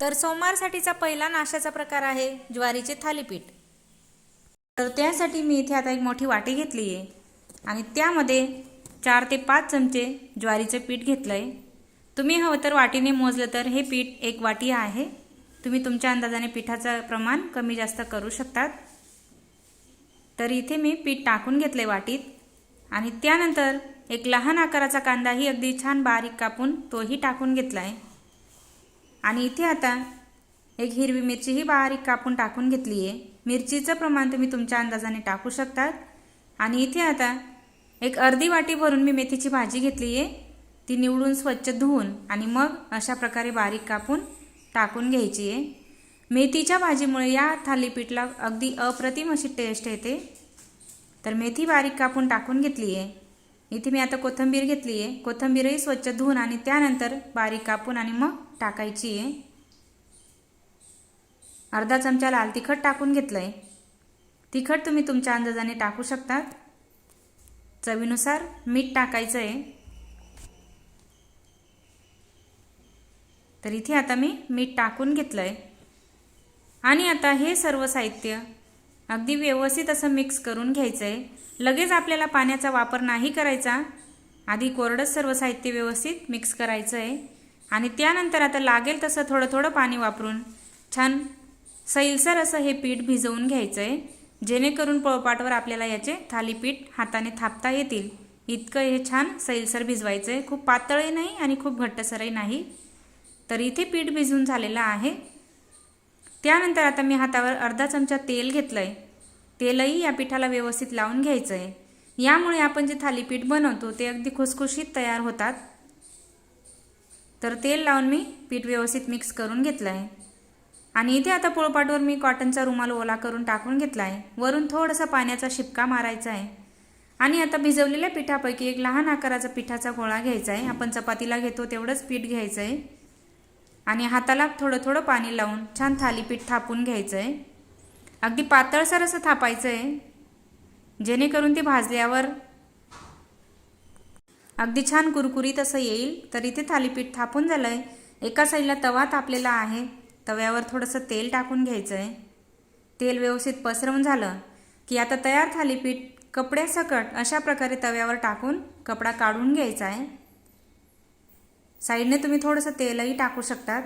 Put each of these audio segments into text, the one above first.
तर सोमवारसाठीचा पहिला नाश्त्याचा प्रकार आहे ज्वारीचे थालीपीठ. तर त्यासाठी मी इथे आता एक मोठी वाटी घेतली आहे आणि त्यामध्ये चार ते पाच चमचे ज्वारीचं पीठ घेतलं आहे तुम्ही हवं तर वाटीने मोजलं तर हे पीठ एक वाटी आहे. तुम्ही तुमच्या अंदाजाने पिठाचं प्रमाण कमी जास्त करू शकतात. तर इथे मी पीठ टाकून घेतलं आहे वाटीत आणि त्यानंतर एक लहान आकाराचा कांदाही अगदी छान बारीक कापून तोही टाकून घेतला आहे आणि इथे आता एक हिरवी मिरचीही बारीक कापून टाकून घेतली आहे. मिरचीचं प्रमाण तुम्ही तुमच्या अंदाजाने टाकू शकतात. आणि इथे आता एक अर्धी वाटी भरून मी मेथीची भाजी घेतली आहे. ती निवडून स्वच्छ धुवून आणि मग अशा प्रकारे बारीक कापून टाकून घ्यायची आहे. मेथीच्या भाजीमुळे या थालीपीठला अगदी अप्रतिम अशी टेस्ट येते. तर मेथी बारीक कापून टाकून घेतली आहे. इथे मी आता कोथिंबीर घेतली आहे. कोथिंबीरही स्वच्छ धुवून आणि त्यानंतर बारीक कापून आणि मग टाकायची आहे. अर्धा चमचा लाल तिखट टाकून घेतलं आहे तिखट तुम्ही तुमच्या अंदाजाने टाकू शकतात चवीनुसार मीठ टाकायचं आहे. तर इथे आता मी मीठ टाकून घेतलं आहे आणि आता हे सर्व साहित्य अगदी व्यवस्थित असं मिक्स करून घ्यायचं आहे लगेच आपल्याला पाण्याचा वापर नाही करायचा. आधी कोरडंच सर्व साहित्य व्यवस्थित मिक्स करायचं आहे आणि त्यानंतर आता लागेल तसं थोडं थोडं पाणी वापरून छान सैलसर असं हे पीठ भिजवून घ्यायचं आहे जेणेकरून पोळपाटवर आपल्याला याचे थालीपीठ हाताने थापता येतील. इतकं हे छान सैलसर भिजवायचं आहे खूप पातळही नाही आणि खूप घट्टसरही नाही. तर इथे पीठ भिजून झालेलं आहे. त्यानंतर आता मी हातावर अर्धा चमचा तेल घेतलं आहे तेलही या पिठाला व्यवस्थित लावून घ्यायचं आहे यामुळे आपण जे थालीपीठ बनवतो ते अगदी खुसखुशीत तयार होतात. तर तेल लावून मी पीठ व्यवस्थित मिक्स करून घेतलं आहे. आणि इथे आता पोळपाटवर मी कॉटनचा रुमाल ओला करून टाकून घेतला आहे. वरून थोडासा पाण्याचा शिपका मारायचा आहे. आणि आता भिजवलेल्या पिठापैकी एक लहान आकाराचा पिठाचा गोळा घ्यायचा आहे. आपण चपातीला घेतो तेवढंच पीठ घ्यायचं आहे. आणि हाताला थोडं थोडं पाणी लावून छान थालीपीठ थापून घ्यायचं आहे. अगदी पातळसर असं थापायचं आहे. जेणेकरून ते भाजल्यावर अगदी छान कुरकुरीत असं येईल तर इथे थालीपीठ थापून झालं आहे एका साईडला तवा तापलेला आहे. तव्यावर थोडंसं तेल टाकून घ्यायचं आहे तेल व्यवस्थित पसरवून झालं की आता तयार थालीपीठ कपड्यासकट अशा प्रकारे तव्यावर टाकून कपडा काढून घ्यायचा आहे साईडने तुम्ही थोडंसं तेलही टाकू शकतात.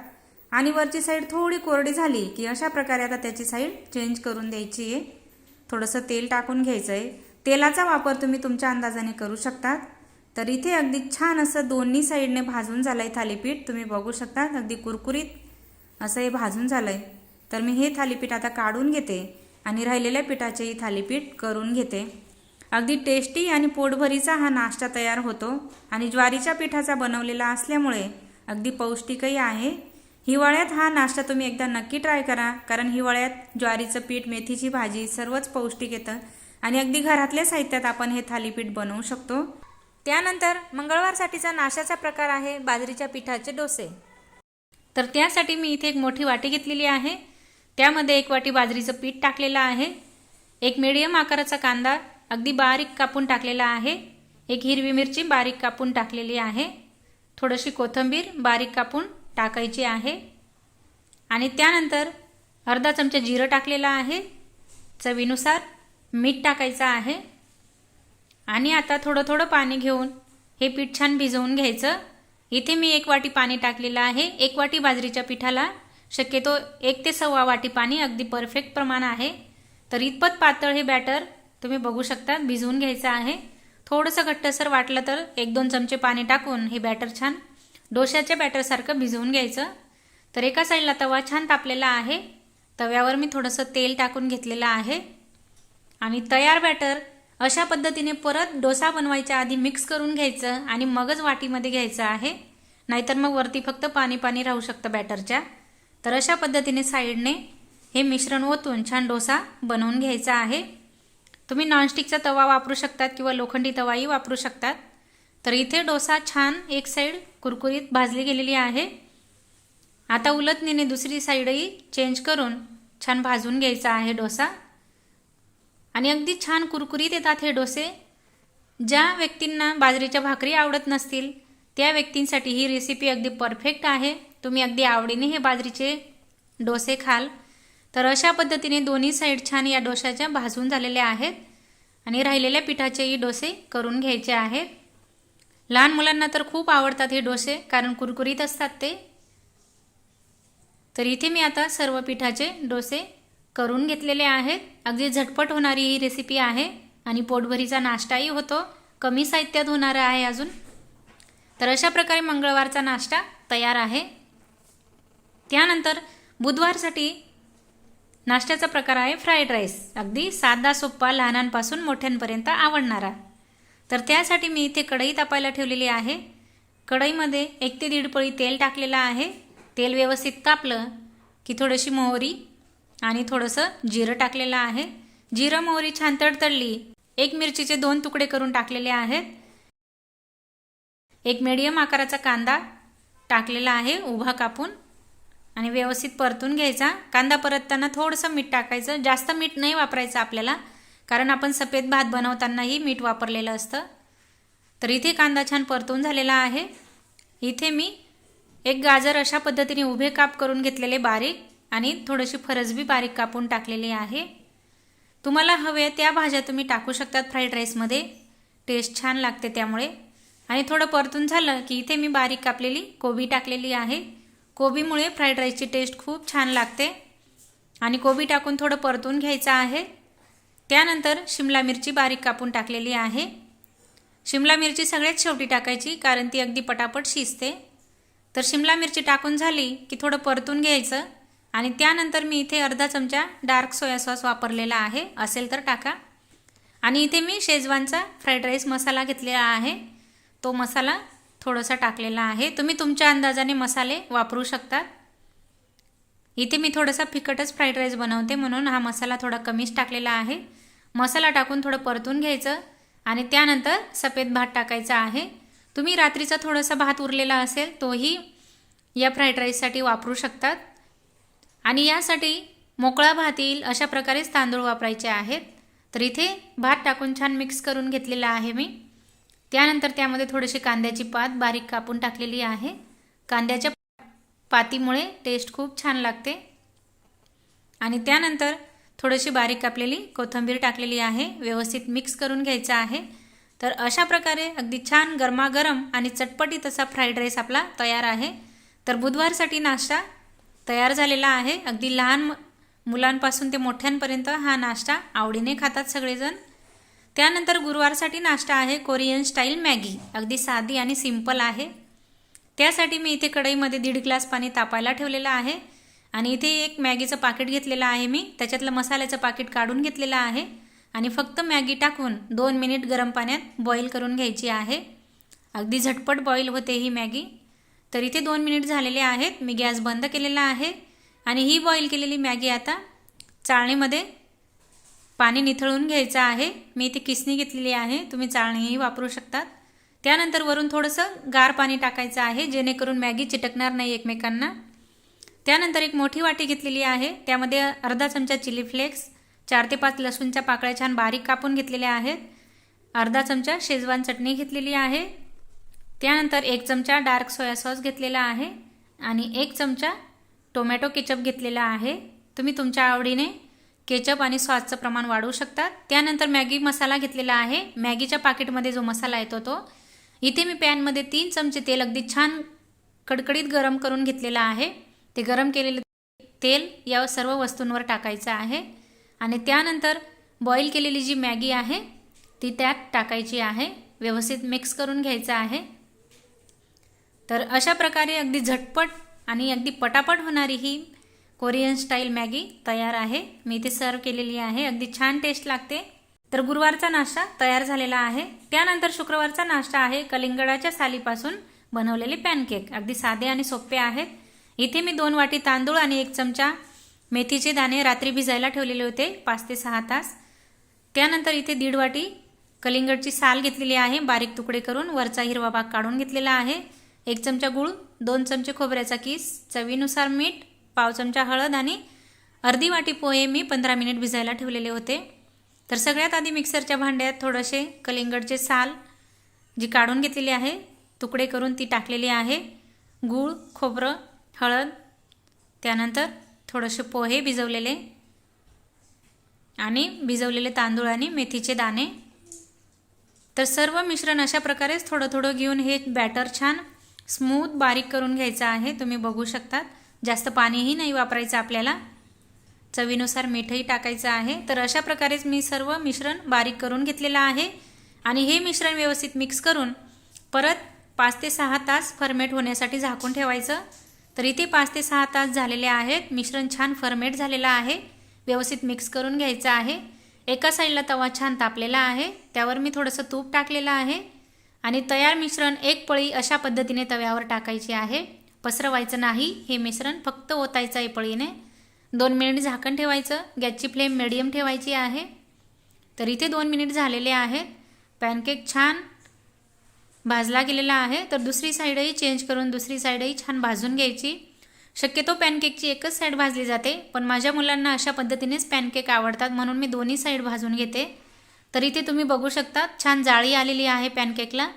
आणि वरची साईड थोडी कोरडी झाली की अशा प्रकारे आता त्याची साईड चेंज करून द्यायची आहे. थोडंसं तेल टाकून घ्यायचं आहे तेलाचा वापर तुम्ही तुमच्या अंदाजाने करू शकतात. तर इथे अगदी छान असं दोन्ही साईडने भाजून झालं आहे थालीपीठ. तुम्ही बघू शकता अगदी कुरकुरीत असं हे भाजून झालं आहे तर मी हे थालीपीठ आता काढून घेते आणि राहिलेल्या पिठाचेही थालीपीठ करून घेते. अगदी टेस्टी आणि पोटभरीचा हा नाश्ता तयार होतो आणि ज्वारीच्या पिठाचा बनवलेला असल्यामुळे अगदी पौष्टिकही आहे. हिवाळ्यात हा नाश्ता तुम्ही एकदा नक्की ट्राय करा कारण हिवाळ्यात ज्वारीचं पीठ मेथीची भाजी सर्वच पौष्टिक येतं आणि अगदी घरातल्या साहित्यात आपण हे थालीपीठ बनवू शकतो. त्यानंतर मंगळवारसाठीचा नाश्त्याचा प्रकार आहे बाजरीच्या पिठाचे डोसे. तर त्यासाठी मी इथे एक मोठी वाटी घेतलेली आहे. त्यामध्ये एक वाटी बाजरीचं पीठ टाकलेलं आहे. एक मिडियम आकाराचा कांदा अगदी बारीक कापून टाकलेला आहे. एक हिरवी मिरची बारीक कापून टाकलेली आहे. थोडीशी कोथिंबीर बारीक कापून टाकायची आहे. आणि त्यानंतर अर्धा चमचा जिरं टाकलेलं आहे. चवीनुसार मीठ टाकायचं आहे. आणि आता थोडं थोडं पाणी घेऊन हे पीठ छान भिजवून घ्यायचं. इथे मी एक वाटी पाणी टाकलेलं आहे. एक वाटी बाजरीच्या पिठाला. शक्यतो एक ते सव्वा वाटी पाणी अगदी परफेक्ट प्रमाण आहे. तर इतपत पातळ हे बॅटर तुम्ही बघू शकता भिजवून घ्यायचं आहे. थोडंसं घट्टसर वाटलं तर एक दोन चमचे पाणी टाकून हे बॅटर छान डोश्याच्या बॅटरसारखं भिजवून घ्यायचं. तर एका साईडला तवा छान तापलेला आहे. तव्यावर मी थोडंसं तेल टाकून घेतलेलं आहे. आणि तयार बॅटर अशा पद्धतीने परत डोसा बनवायच्या आधी मिक्स करून घ्यायचं आणि मगच वाटीमध्ये घ्यायचं आहे. नाहीतर मग वरती फक्त पाणी पाणी राहू शकतं बॅटरच्या. तर अशा पद्धतीने साईडने हे मिश्रण ओतून छान डोसा बनवून घ्यायचा आहे. तुम्ही नॉनस्टिकचा तवा वापरू शकतात किंवा लोखंडी तवाही वापरू शकतात. तर इथे डोसा छान एक साईड कुरकुरीत भाजली गेलेली आहे. आता उलटणीने दुसरी साईडही चेंज करून छान भाजून घ्यायचा आहे डोसा. आणि अगदी छान कुरकुरीत येतात हे डोसे. ज्या व्यक्तींना बाजरीच्या भाकरी आवडत नसतील त्या व्यक्तींसाठी ही रेसिपी अगदी परफेक्ट आहे. तुम्ही अगदी आवडीने हे बाजरीचे डोसे खाल. तर अशा पद्धतीने दोन्ही साईड छान या डोशाच्या भाजून झालेल्या आहेत आणि राहिलेल्या पिठाचेही डोसे करून घ्यायचे आहेत. लहान मुलांना तर खूप आवडतात हे डोसे कारण कुरकुरीत असतात ते. तर इथे मी आता सर्व पिठाचे डोसे करून घेतलेले आहेत अगदी झटपट होणारी ही रेसिपी आहे आणि पोटभरीचा नाश्ताही होतो. कमी साहित्यात होणारा आहे अजून. तर अशा प्रकारे मंगळवारचा नाश्ता तयार आहे. त्यानंतर बुधवारसाठी नाश्त्याचा प्रकार आहे फ्राईड राईस अगदी साधा सोप्पा लहानांपासून मोठ्यांपर्यंत आवडणारा. तर त्यासाठी मी इथे कढई तापायला ठेवलेली आहे. कढईमध्ये एक ते दीड पळी तेल टाकलेलं आहे. तेल व्यवस्थित तापलं की थोडीशी मोहरी आणि थोडंसं जिरं टाकलेलं आहे. जिरं मोहरी छान तडतडली. एक मिरचीचे दोन तुकडे करून टाकलेले आहेत. एक मीडियम आकाराचा कांदा टाकलेला आहे उभा कापून. आणि व्यवस्थित परतून घ्यायचा. कांदा परतताना थोडंसं मीठ टाकायचं. जास्त मीठ नाही वापरायचं आपल्याला कारण आपण सफेद भात बनवतानाही मीठ वापरलेलं असतं. तर इथे कांदा छान परतून झालेला आहे. इथे मी एक गाजर अशा पद्धतीने उभे काप करून घेतलेले बारीक. आणि थोडीशी फरसबी बारीक कापून टाकलेली आहे. तुम्हाला हवे त्या भाज्या तुम्ही टाकू शकतात फ्राईड राईसमध्ये टेस्ट छान लागते त्यामुळे. आणि थोडं परतून झालं की इथे मी बारीक कापलेली कोबी टाकलेली आहे. कोबीमुळे फ्राईड राईसची टेस्ट खूप छान लागते. आणि कोबी टाकून थोडं परतून घ्यायचं आहे. त्यानंतर शिमला मिरची बारीक कापून टाकलेली आहे. शिमला मिरची सगळ्यात शेवटी टाकायची कारण ती अगदी पटापट शिजते. तर शिमला मिरची टाकून झाली की थोडं परतून घ्यायचं. आणि त्यानंतर मी इथे अर्धा चमचा डार्क सोया सॉस वापरलेला आहे. असेल तर टाका. आणि इथे मी शेजवानचा फ्राईड राईस मसाला घेतलेला आहे. तो मसाला थोडासा टाकलेला आहे. तुम्ही तुमच्या अंदाजाने मसाले वापरू शकतात. इथे मी थोडासा फिकटच फ्राईड राईस बनवते म्हणून हा मसाला थोडा कमीच टाकलेला आहे. मसाला टाकून थोडं परतून घ्यायचं आणि त्यानंतर सफेद भात टाकायचा आहे. तुम्ही रात्रीचा थोडासा भात उरलेला असेल तोही या फ्राईड राईससाठी वापरू शकतात. आणि यासाठी मोकळा भात येईल अशा प्रकारेच तांदूळ वापरायचे आहेत. तर इथे भात टाकून छान मिक्स करून घेतलेला आहे मी. त्यानंतर त्यामध्ये थोडीशी कांद्याची पात बारीक कापून टाकलेली आहे. कांद्याच्या पातीमुळे टेस्ट खूप छान लागते. आणि त्यानंतर थोडीशी बारीक कापलेली कोथिंबीर टाकलेली आहे. व्यवस्थित मिक्स करून घ्यायचं आहे. तर अशा प्रकारे अगदी छान गरमागरम आणि चटपटीत असा फ्राईड राईस आपला तयार आहे. तर बुधवारसाठी नाश्ता तयार झालेला आहे. अगदी लहान मुलांपासून ते मोठ्यांपर्यंत हा नाश्ता आवडीने खातात सगळेजण. त्यानंतर गुरुवारसाठी नाश्ता आहे कोरियन स्टाईल मॅगी. अगदी साधी आणि सिंपल आहे. त्यासाठी मी इथे कढईमध्ये दीड ग्लास पाणी तापायला ठेवलेलं आहे. आणि इथे एक मॅगीचं पाकिट घेतलेलं आहे मी. त्याच्यातलं मसाल्याचं पाकिट काढून घेतलेलं आहे. आणि फक्त मॅगी टाकून दोन मिनिट गरम पाण्यात बॉईल करून घ्यायची आहे. अगदी झटपट बॉईल होते ही मॅगी. तर इथे दोन मिनिट झालेले आहेत. मी गॅस बंद केलेला आहे. आणि ही बॉईल केलेली मॅगी आता चाळणीमध्ये पाणी निथळून घ्यायचं आहे. मी इथे किसणी घेतलेली आहे. तुम्ही चाळणीही वापरू शकतात. त्यानंतर वरून थोडंसं गार पाणी टाकायचं आहे जेणेकरून मॅगी चिटकणार नाही एकमेकांना. त्यानंतर एक मोठी वाटी घेतलेली आहे. त्यामध्ये अर्धा चमचा चिली फ्लेक्स चार ते पाच लसूणच्या पाकळ्या छान बारीक कापून घेतलेल्या आहेत. अर्धा चमचा शेजवान चटणी घेतलेली आहे. त्यानंतर एक चमचा डार्क सोया सॉस घेतलेला आहे आणि एक चमचा टोमॅटो केचप घेतलेला आहे. तुम्ही तुमच्या आवडीने केचप आणि सॉसचं प्रमाण वाढवू शकतात त्यानंतर मॅगी मसाला घेतलेला आहे. मॅगीच्या पाकिटमध्ये जो मसाला येतो तो. इथे मी पॅनमध्ये तीन चमचे तेल अगदी छान कडकडीत गरम करून घेतलेलं आहे. ते गरम केलेले तेल या सर्व वस्तूंवर टाकायचं आहे. आणि त्यानंतर बॉईल केलेली जी मॅगी आहे ती त्यात टाकायची आहे. व्यवस्थित मिक्स करून घ्यायचं आहे. तर अशा प्रकारे अगदी झटपट आणि अगदी पटापट होणारी ही कोरियन स्टाईल मॅगी तयार आहे. मी इथे सर्व केलेली आहे. अगदी छान टेस्ट लागते. तर गुरुवारचा नाश्ता तयार झालेला आहे. त्यानंतर शुक्रवारचा नाश्ता आहे कलिंगडाच्या सालीपासून बनवलेले पॅनकेक अगदी साधे आणि सोपे आहेत. इथे मी दोन वाटी तांदूळ आणि एक चमचा मेथीचे दाणे रात्री भिजायला ठेवलेले होते पाच ते सहा तास. त्यानंतर इथे दीड वाटी कलिंगडची साल घेतलेली आहे. बारीक तुकडे करून वरचा हिरवा भाग काढून घेतलेला आहे. एक चमचा गूळ दोन चमचे खोबऱ्याचा किस चवीनुसार मीठ पाव चमचा हळद आणि अर्धी वाटी पोहे मी पंधरा मिनिट भिजायला ठेवलेले होते. तर सगळ्यात आधी मिक्सरच्या भांड्यात थोडेसे कलिंगडचे साल जी काढून घेतलेली आहे तुकडे करून ती टाकलेली आहे. गूळ खोबरं हळद त्यानंतर थोडेसे पोहे भिजवलेले आणि भिजवलेले तांदूळ आणि मेथीचे दाणे. तर सर्व मिश्रण अशा प्रकारेच थोडं थोडं घेऊन हे बॅटर छान स्मूथ बारीक करून घ्यायचं आहे. तुम्ही बघू शकतात. जास्त पाणीही नाही वापरायचं आपल्याला. चवीनुसार मीठही टाकायचं आहे. तर अशा प्रकारेच मी सर्व मिश्रण बारीक करून घेतलेलं आहे. आणि हे मिश्रण व्यवस्थित मिक्स करून परत पाच ते सहा तास फर्मेट होण्यासाठी झाकून ठेवायचं. तर इथे पाच ते सहा तास झालेले आहेत. मिश्रण छान फर्मेट झालेलं आहे. व्यवस्थित मिक्स करून घ्यायचं आहे. एका साईडला तवा छान तापलेला आहे. त्यावर मी थोडंसं तूप टाकलेलं आहे. आणि तयार मिश्रण एक पळी अशा पद्धतीने तव्यावर टाकायची आहे. पसरवायचं नाही हे मिश्रण फक्त ओतायचं आहे पळीने. दोन मिनिट झाकण ठेवायचं गॅसची फ्लेम मिडियम ठेवायची आहे. तर इथे दोन मिनिट झालेले आहेत पॅनकेक छान भाजला गेलेला आहे. तर दुसरी साईडही चेंज करून दुसरी साईडही छान भाजून घ्यायची. शक्यतो पॅनकेकची एकच साईड भाजली जाते पण माझ्या मुलांना अशा पद्धतीनेच पॅनकेक आवडतात म्हणून मी दोन्ही साईड भाजून घेते. तर इथे तुम्ही बघू शकता. छान जाळी आलेली आहे पॅनकेकला.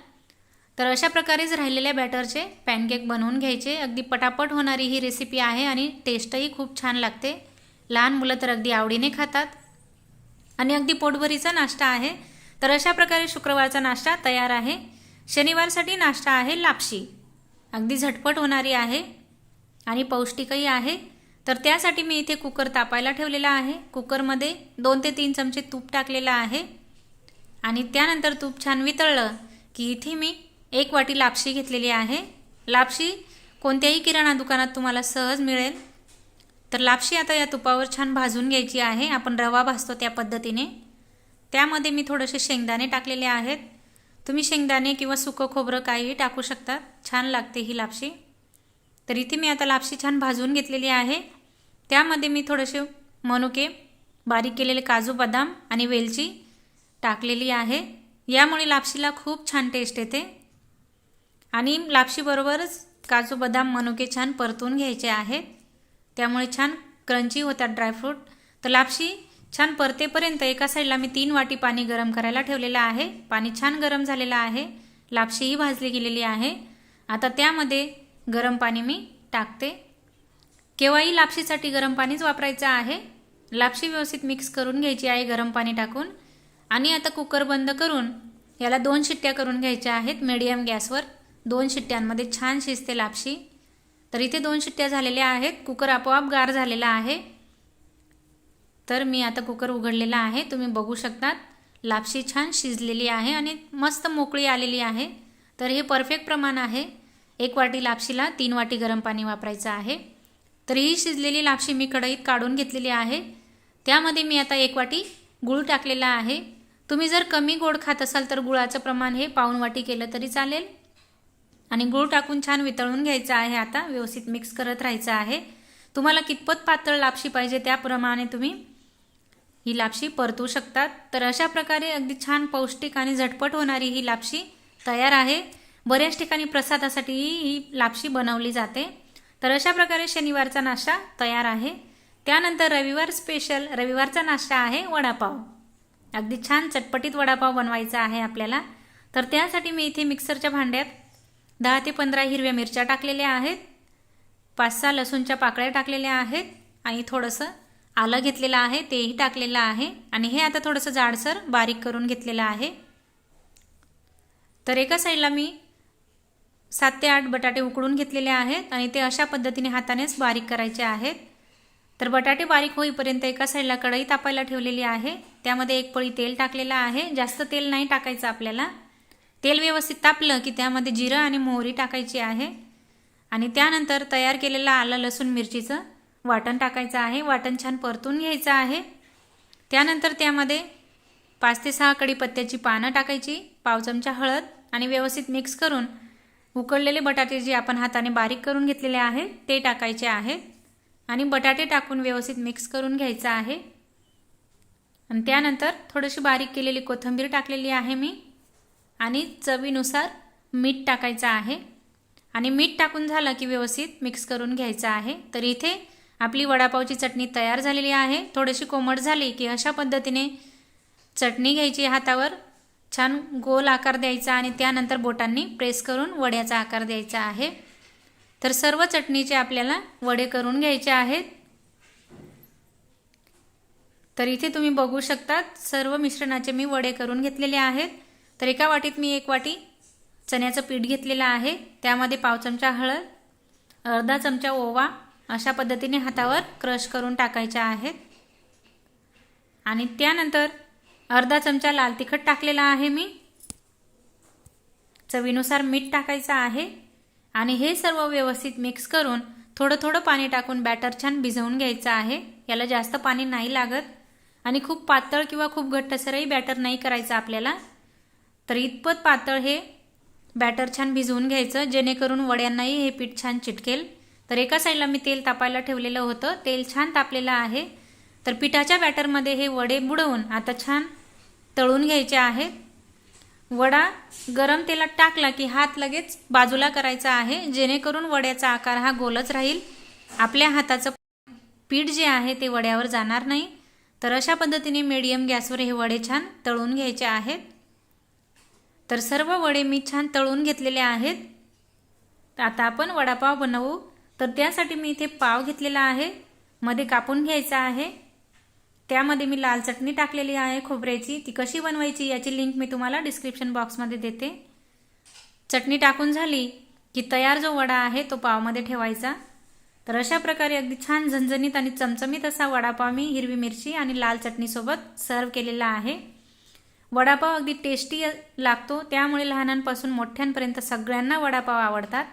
तर अशा प्रकारेच राहिलेल्या बॅटरचे पॅनकेक बनवून घ्यायचे. अगदी पटापट होणारी ही रेसिपी आहे आणि टेस्टही खूप छान लागते. लहान मुलं तर अगदी आवडीने खातात. आणि अगदी पोटभरीचा नाश्ता आहे. तर अशा प्रकारे शुक्रवारचा नाश्ता तयार आहे. शनिवारसाठी नाश्ता आहे लापशी. अगदी झटपट होणारी आहे आणि पौष्टिकही आहे. तर त्यासाठी मी इथे कुकर तापायला ठेवलेला आहे. कुकरमध्ये दोन ते तीन चमचे तूप टाकलेलं आहे. आणि त्यानंतर तूप छान वितळलं की इथे मी एक वाटी लापशी घेतलेली आहे. लापशी कोणत्याही किराणा दुकानात तुम्हाला सहज मिळेल. तर लापशी आता या तुपावर छान भाजून घ्यायची आहे. आपण रवा भाजतो त्या पद्धतीने. त्यामध्ये मी थोडेसे शेंगदाणे टाकलेले आहेत. तुम्ही शेंगदाणे किंवा सुकं खोबरं काहीही टाकू शकता. छान लागते ही लापशी. तर इथे मी आता लापशी छान भाजून घेतलेली आहे. त्यामध्ये मी थोडेसे मनुके बारीक केलेले काजू बदाम आणि वेलची टाकलेली आहे. यामुळे लापशीला खूप छान टेस्ट येते. आणि लापशीबरोबरच काजू बदाम मनुके छान परतून घ्यायचे आहेत त्यामुळे छान क्रंची होतात ड्रायफ्रूट तर लापशी छान परतेपर्यंत एका साईडला मी तीन वाटी पाणी गरम करायला ठेवलेलं आहे. पाणी छान गरम झालेलं आहे. लापशीही भाजली गेलेली आहे. आता त्यामध्ये गरम पाणी मी टाकते. केव्हाही लापशीसाठी गरम पाणीच वापरायचं आहे. लापशी व्यवस्थित मिक्स करून घ्यायची आहे गरम पाणी टाकून. आणि आता कुकर बंद करून याला दोन शिट्ट्या करून घ्यायच्या आहेत. मिडियम गॅसवर दोन शिट्ट्यांमध्ये छान शिजते लापशी. तर इथे दोन शिट्ट्या झालेल्या आहेत. कुकर आपोआप गार झालेला आहे. तर मी आता कुकर उघडलेला आहे. तुम्ही बघू शकतात लापशी छान शिजलेली आहे आणि मस्त मोकळी आलेली आहे. तर हे परफेक्ट प्रमाण आहे. एक वाटी लापशीला तीन वाटी गरम पाणी वापरायचं आहे. तर ही शिजलेली लापशी मी कढईत काढून घेतलेली आहे. त्यामध्ये मी आता एक वाटी गूळ टाकलेला आहे. तुम्ही जर कमी गोड खात असाल तर गुळाचं प्रमाण हे पाऊन वाटी केलं तरी चालेल. आणि गूळ टाकून छान वितळून घ्यायचं आहे आता व्यवस्थित मिक्स करत राहायचं आहे. तुम्हाला कितपत पातळ लापशी पाहिजे त्याप्रमाणे तुम्ही ही लापशी परतू शकतात. तर अशा प्रकारे अगदी छान पौष्टिक आणि झटपट होणारी ही लापशी तयार आहे. बऱ्याच ठिकाणी प्रसादासाठी ही लापशी बनवली जाते. तर अशा प्रकारे शनिवारचा नाश्ता तयार आहे. त्यानंतर रविवार स्पेशल रविवारचा नाश्ता आहे वडापाव. अगदी छान चटपटीत वडापाव बनवायचा आहे आपल्याला. तर त्यासाठी मी इथे मिक्सरच्या भांड्यात दहा ते पंधरा हिरव्या मिरच्या टाकलेल्या आहेत. पाच सहा लसूणच्या पाकळ्या टाकलेल्या आहेत आणि थोडंसं आलं घेतलेलं आहे तेही टाकलेलं आहे. आणि हे आता थोडंसं जाडसर बारीक करून घेतलेलं आहे. तर एका साईडला मी सात ते आठ बटाटे उकडून घेतलेले आहेत आणि ते अशा पद्धतीने हातानेच बारीक करायचे आहेत. तर बटाटे बारीक होईपर्यंत एका साईडला कढई तापायला ठेवलेली आहे. त्यामध्ये एक पळी तेल टाकलेलं आहे. जास्त तेल नाही टाकायचं आपल्याला. तेल व्यवस्थित तापलं की त्यामध्ये जिरं आणि मोहरी टाकायची आहे. आणि त्यानंतर तयार केलेलं आलं लसूण मिरचीचं वाटण टाकायचं आहे. वाटण छान परतून घ्यायचं आहे. त्यानंतर त्यामध्ये पाच ते सहा कढीपत्त्याची पानं टाकायची पाव चमचा हळद आणि व्यवस्थित मिक्स करून उकळलेले बटाटे जे आपण हाताने बारीक करून घेतलेले आहे ते टाकायचे आहेत आणि बटाटे टाकून व्यवस्थित मिक्स करून घ्यायचं आहे. आणि त्यानंतर थोडीशी बारीक केलेली कोथिंबीर टाकलेली आहे मी. आणि चवीनुसार मीठ टाकायचं आहे. आणि मीठ टाकून झालं की व्यवस्थित मिक्स करून घ्यायचं आहे. तर इथे आपली वडापावची चटणी तयार झालेली आहे. थोडीशी कोमट झाली की अशा पद्धतीने चटणी घ्यायची हातावर. छान गोल आकार द्यायचा आणि त्यानंतर बोटांनी प्रेस करून वड्याचा आकार द्यायचा आहे. तर सर्व चटणीचे आपल्याला वडे करून घ्यायचे आहेत. तर इथे तुम्ही बघू शकतात सर्व मिश्रणाचे मी वडे करून घेतलेले आहेत. तर एका वाटीत मी एक वाटी चण्याचं पीठ घेतलेलं आहे. त्यामध्ये पाव चमचा हळद अर्धा चमचा ओवा अशा पद्धतीने हातावर क्रश करून टाकायच्या आहेत. आणि त्यानंतर अर्धा चमचा लाल तिखट टाकलेला आहे मी. चवीनुसार मीठ टाकायचं आहे. आणि हे सर्व व्यवस्थित मिक्स करून थोडं थोडं पाणी टाकून बॅटर छान भिजवून घ्यायचं आहे. याला जास्त पाणी नाही लागत. आणि खूप पातळ किंवा खूप घट्टसरही बॅटर नाही करायचं आपल्याला. तर इतपत पातळ हे बॅटर छान भिजवून घ्यायचं जेणेकरून वड्यांनाही हे पीठ छान चिटकेल. तर एका साईडला मी तेल तापायला ठेवलेलं होतं. तेल छान तापलेलं आहे. तर पिठाच्या बॅटरमध्ये हे वडे बुडवून आता छान तळून घ्यायचे आहेत वडा गरम तेलात टाकला की हात लगेच बाजूला करायचा आहे जेणेकरून वड्याचा आकार हा गोलच राहील. आपल्या हाताचं पीठ जे आहे ते वड्यावर जाणार नाही. तर अशा पद्धतीने मीडियम गॅसवर हे वडे छान तळून घ्यायचे आहेत. तर सर्व वडे मी छान तळून घेतलेले आहेत. आता आपण वडापाव बनवू. तर त्यासाठी मी इथे पाव घेतलेला आहे. मध्ये कापून घ्यायचा आहे. त्यामध्ये मी लाल चटणी टाकलेली आहे खोबऱ्याची. ती कशी बनवायची याची लिंक मी तुम्हाला डिस्क्रिप्शन बॉक्समध्ये देते. चटणी टाकून झाली की तयार जो वडा आहे तो पावमध्ये ठेवायचा. तर अशा प्रकारे अगदी छान झणझणीत आणि चमचमीत असा वडापाव मी हिरवी मिरची आणि लाल चटणीसोबत सर्व केलेला आहे. वडापाव अगदी टेस्टी लागतो त्यामुळे लहानांपासून मोठ्यांपर्यंत सगळ्यांना वडापाव आवडतात.